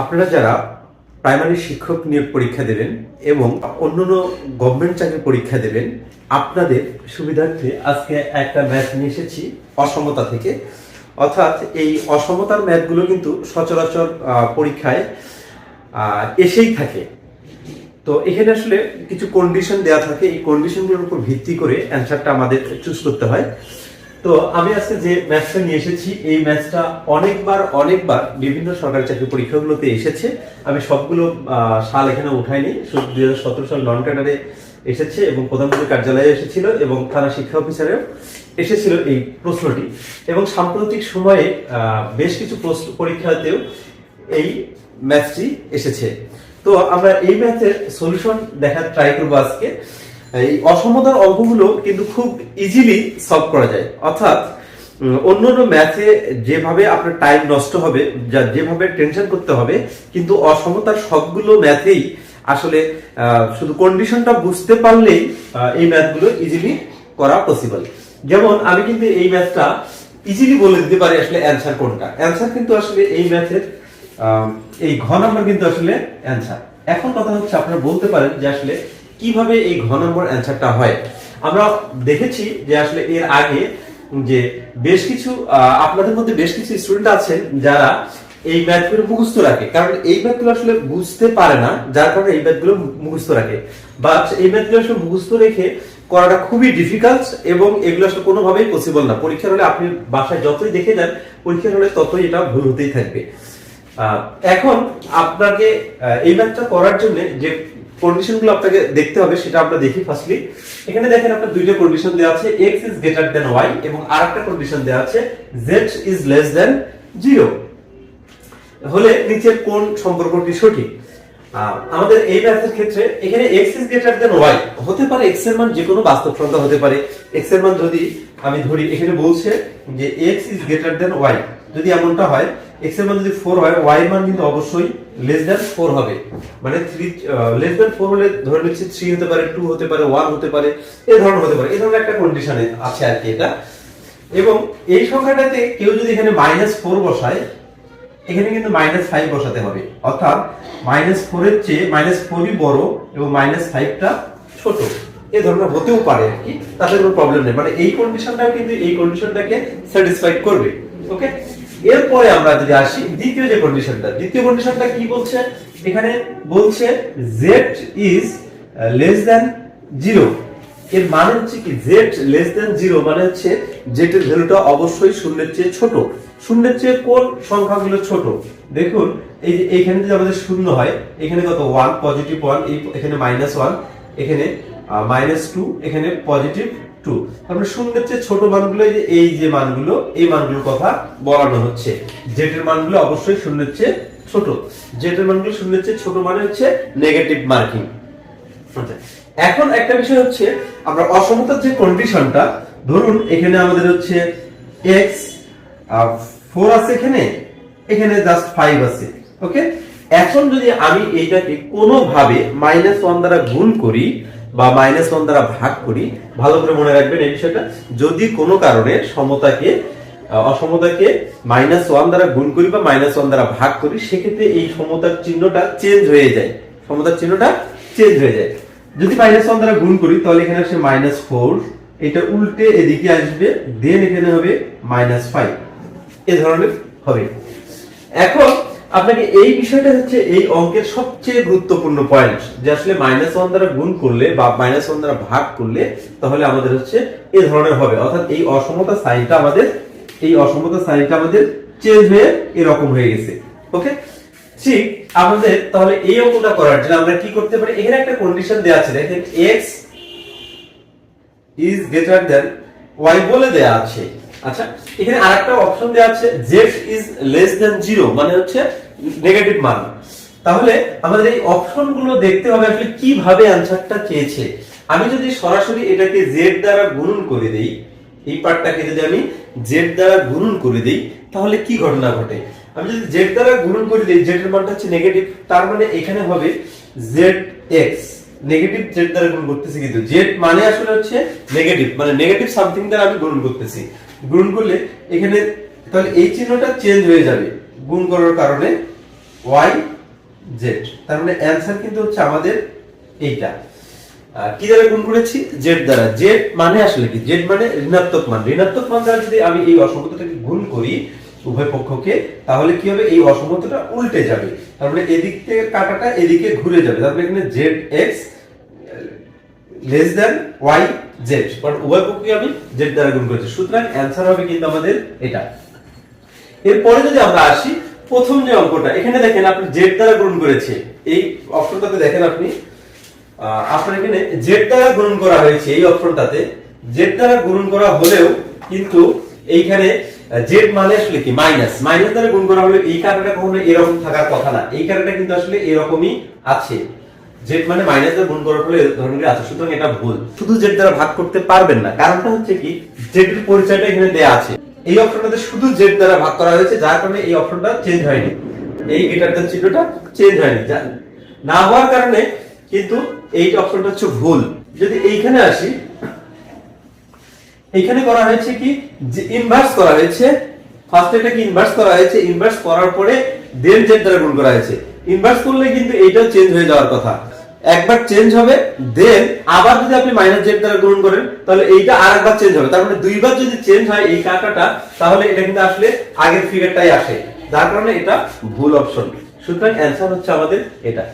আপনারা যারা প্রাইমারি শিক্ষক নিয়োগ পরীক্ষা দেবেন এবং অন্যান্য গভর্নমেন্ট চাকরির পরীক্ষা দেবেন, আপনাদের সুবিধার্থে আজকে একটা ম্যাথ নিয়ে এসেছি, অসমতা থেকে। অর্থাৎ এই অসমতার ম্যাথগুলো কিন্তু সচরাচর পরীক্ষায় এসেই থাকে। তো এখানে আসলে কিছু কন্ডিশন দেওয়া থাকে। এই কন্ডিশনগুলোর উপর ভিত্তি করে অ্যান্সারটা আমাদের চুজ করতে হয়। তো আমি আজকে যে ম্যাথটা নিয়ে এসেছি, এই ম্যাথটা অনেকবার অনেকবার বিভিন্ন সরকারি চাকরি পরীক্ষাগুলোতে এসেছে। আমি সবগুলো সাল এখানে উঠাইনি। দুই হাজার সতেরো সাল নন ক্যাডারে এসেছে এবং প্রধানমন্ত্রী কার্যালয়ে এসেছিল এবং থানা শিক্ষা অফিসারেও এসেছিল এই প্রশ্নটি। এবং সাম্প্রতিক সময়ে বেশ কিছু প্রশ্ন, পরীক্ষাতেও এই ম্যাথটি এসেছে। তো আমরা এই ম্যাথের সলিউশন দেখার ট্রাই করব আজকে। এই অসমতার অঙ্কগুলো কিন্তু খুব ইজিলি সলভ করা যায়। অর্থাৎ উম, অন্যান্য ম্যাথে যেভাবে আপনার টাইম নষ্ট হবে যা যেভাবে টেনশন করতে হবে কিন্তু অসমতার সবগুলো ম্যাথেই আসলে শুধু কন্ডিশনটা বুঝতে পারলেই এই ম্যাথগুলো ইজিলি করা পসিবল যেমন আমি কিন্তু এই ম্যাথটা ইজিলি বলে দিতে পারি আসলে অ্যান্সার কোনটা। অ্যান্সার কিন্তু আসলে এই ম্যাথের এই ঘ নাম্বার কিন্তু আসলে অ্যান্সার এখন কথা হচ্ছে আপনারা বলতে পারেন যে আসলে কীভাবে এই ঘ নম্বর অ্যান্সারটা হয়? আমরা দেখেছি যে আসলে এর আগে যে বেশ কিছু আপনাদের মধ্যে বেশ কিছু স্টুডেন্ট আছেন যারা এই ম্যাথগুলো মুখস্থ রাখে। কারণ এই ম্যাথগুলো আসলে বুঝতে পারে না, যার কারণে এই ম্যাথগুলো মুখস্থ রাখে। বা এই ম্যাথগুলো আসলে মুখস্থ রেখে করাটা খুবই ডিফিকাল্ট এবং এগুলো আসলে কোনোভাবেই পসিবল না। পরীক্ষার হলে আপনি বাসায় যতই দেখে যান পরীক্ষার হলে ততই এটা ভুল হতেই থাকবে। এখন আপনাকে এই ম্যাথটা করার জন্য যে কন্ডিশনগুলো আপনাকে দেখতে হবে, সেটা আমরা দেখি ফার্স্টলি এখানে দেখেন আপনার দুইটা কন্ডিশন দেওয়া আছে, x is greater than y এবং আরেকটা কন্ডিশন দেওয়া আছে, z ইজ লেস দেন 0 হলে নিচের কোন সম্পর্কটি সঠিক? আমাদের এই ম্যাথের ক্ষেত্রে এখানে x is greater than y হতে পারে x এর মান যে কোনো বাস্তব সংখ্যা হতে পারে। x এর মান যদি আমি ধরি, এখানে বলছে যে x is greater than y যদি এমনটা হয় x এর মান যদি 4 হয়, y এর মান কিন্তু অবশ্যই লেস দ্যান 4 হবে। মানে 3 লেস দ্যান 4 হলে ধরে নিচ্ছি 3 হতে পারে 2 হতে পারে 1 হতে পারে এই ধরনের হতে পারে। এই ধরনের একটা কন্ডিশনে আছে আর কি এটা। এবং এই সংখ্যাটাতে কেউ যদি এখানে মাইনাস ফোর বসায়, এখানে কিন্তু মাইনাস ফাইভ বসাতে হবে। অর্থাৎ মাইনাস ফোর এর চেয়ে মাইনাস ফোরই বড় এবং মাইনাস ফাইভটা ছোট। এ ধরনের হতেও পারে আর কি। তাতে কোনো প্রবলেম নেই। মানে এই কন্ডিশনটাও কিন্তু এই কন্ডিশনটাকে স্যাটিসফাইড করবে। ওকে এরপরে আমরা যদি আসি দ্বিতীয় যে কন্ডিশনটা দ্বিতীয় কন্ডিশনটা কি বলছে? এখানে বলছে Z is less than zero এর মানে হচ্ছে কি জেড লেস দেন জিরো মানে হচ্ছে জেড এর ভ্যালুটা অবশ্যই শূন্যের চেয়ে ছোট। শূন্যের চেয়ে কোন সংখ্যাগুলো ছোট? দেখুন, এই যে এখানে যদি আমাদের শূন্য হয়, এখানে কত? ওয়ান পজিটিভ ওয়ান এখানে মাইনাস ওয়ান এখানে মাইনাস টু এখানে পজিটিভ টু। তারপরে শূন্যের চেয়ে ছোট মানগুলো এই যে মানগুলো এই মানগুলোর কথা বলানো হচ্ছে। জেড এর মানগুলো অবশ্যই শূন্যের চেয়ে ছোট। জেড এর মানগুলো শূন্যের চেয়ে ছোট মানে হচ্ছে নেগেটিভ মার্কিং আচ্ছা, এখন একটা বিষয় হচ্ছে আমরা অসমতার যে কন্ডিশনটা ধরুন এখানে আমাদের হচ্ছে এক্স ফোর আছে এখানে এখানে জাস্ট ফাইভ আছে ওকে এখন যদি আমি এইটাকে কোনোভাবে মাইনাস ওয়ান দ্বারা গুণ করি বা মাইনাস ওয়ান দ্বারা ভাগ করি, ভালো করে মনে রাখবেন এই বিষয়টা। যদি কোনো কারণে সমতাকে অসমতাকে মাইনাস ওয়ান দ্বারা গুণ করি বা মাইনাস ওয়ান দ্বারা ভাগ করি, সেক্ষেত্রে এই সমতার চিহ্নটা চেঞ্জ হয়ে যায়। সমতার চিহ্নটা চেঞ্জ হয়ে যায়। যদি মাইনাস ওয়ান দ্বারা গুণ করি, তাহলে এখানে আসে মাইনাস ফোর এটা উল্টে এদিকে আসবে দেন এখানে হবে মাইনাস ফাইভ এ ধরনের হবে। এখন আপনাকে এই বিষয়টা হচ্ছে এই অঙ্কের সবচেয়ে গুরুত্বপূর্ণ পয়েন্ট যে আসলে মাইনাস ওয়ান দ্বারা গুণ করলে বা মাইনাস ওয়ান দ্বারা ভাগ করলে তাহলে আমাদের হচ্ছে এ ধরনের হবে। অর্থাৎ এই অসমতা সাইনটা আমাদের, এই অসমতা সাইনটা আমাদের চেঞ্জ হয়ে এরকম হয়ে গেছে। ওকে ঠিক, আমাদের তাহলে এই অঙ্কটা করার জন্য আমরা কি করতে পারি? এখানে একটা কন্ডিশন দেওয়া আছে, দেখেন x is greater than y বলে দেয়া আছে। আচ্ছা এখানে আরেকটা অপশন দেওয়া আছে, z ইজ লেস দেন 0 মানে হচ্ছে নেগেটিভ মান। তাহলে আমাদের এই অপশনগুলো দেখতে হবে আসলে কীভাবে অ্যানসারটা চেয়েছে। আমি যদি সরাসরি এটাকে z দ্বারা গুণন করে দেই, এই পার্টটাকে যদি আমি z দ্বারা গুণন করে দেই, তাহলে কি ঘটনা ঘটে? আমি যদি z দ্বারা গুণন করে দিই, z এর মানটা হচ্ছে নেগেটিভ তার মানে এখানে হবে zx নেগেটিভ জেড দ্বারা গুণ করতেছি কিন্তু জেড মানে আসলে হচ্ছে নেগেটিভ মানে নেগেটিভ সামথিং দ্বারা আমি গুণ করতেছি। গুণ করলে এখানে তাহলে এই চিহ্নটা চেঞ্জ হয়ে যাবে গুণ করার কারণে ওয়াই জেড তার মানে অ্যান্সার কিন্তু হচ্ছে আমাদের এইটা। কি দ্বারা গুণ করেছি? জেড দ্বারা। জেড মানে আসলে কি? জেড মানে ঋণাত্মক মান। ঋণাত্মক মান দ্বারা যদি আমি এই অসমতাটাকে গুণ করি উভয় পক্ষকে, তাহলে কি হবে? এই অসমতাটা উল্টে যাবে। তার মানে এদিক থেকে কাটাটা এদিকে ঘুরে যাবে। তার মানে এখানে Z X less than Y Z কারণ উভয় পক্ষকে আমি জেড দ্বারা গুণ করেছি। সুতরাং অ্যান্সার হবে কিন্তু আমাদের এটা। এরপরে যদি আমরা আসি, প্রথম যে অঙ্কটা, এখানে দেখেন আপনি জেড দ্বারা গুণ করেছে। এই অপশনটাতে দেখেন আপনি আপনার এখানে জেড দ্বারা গুণ করা হয়েছে, এই অপশনটাতে। জেড দ্বারা গুণ করা হলেও কিন্তু এইখানে জেড মানে আসলে কি? মাইনাস মাইনাস দ্বারা গুণ করা হলে এই কারণটা কখনো এরকম থাকার কথা না। এই কারণটা কিন্তু আসলে এরকমই আছে। জেড মানে মাইনাস দ্বারা গুণ করার ফলে ধরনের আছে, সুতরাং এটা ভুল। শুধু জেড দ্বারা ভাগ করতে পারবেন না। কারণটা হচ্ছে কি জেড এর পরিচয়টা এখানে দেয়া আছে। এই অপশনটাতে শুধু জেড দ্বারা ভাগ করা হয়েছে, যার কারণে এই অপশনটা চেঞ্জ হয়নি। এই গিটারটার চিহ্নটা চেঞ্জ হয়নি। না হওয়ার কারণে কিন্তু এই অপশনটা হচ্ছে ভুল। যদি এইখানে আসি এখানে করা হয়েছে কি? ইনভার্স করা হয়েছে ফার্স্ট এটাকে ইনভার্স করা হয়েছে? ইনভার্স করার পরে দেন জেড দ্বারা গুণ করা হয়েছে। ইনভার্স করলে কিন্তু এইটাও চেঞ্জ হয়ে যাওয়ার কথা। একবার চেঞ্জ হবে দেন আবার যদি আপনি মাইনাস জেড দ্বারা গুণ করেন, তাহলে এইটা আর একবার চেঞ্জ হবে। তার মানে দুইবার যদি চেঞ্জ হয় এই কাটাটা তাহলে এটা কিন্তু আসলে আগের ফিগারটাই আসে। যার কারণে এটা ভুল অপশন সুতরাং অ্যান্সার হচ্ছে আমাদের এটা।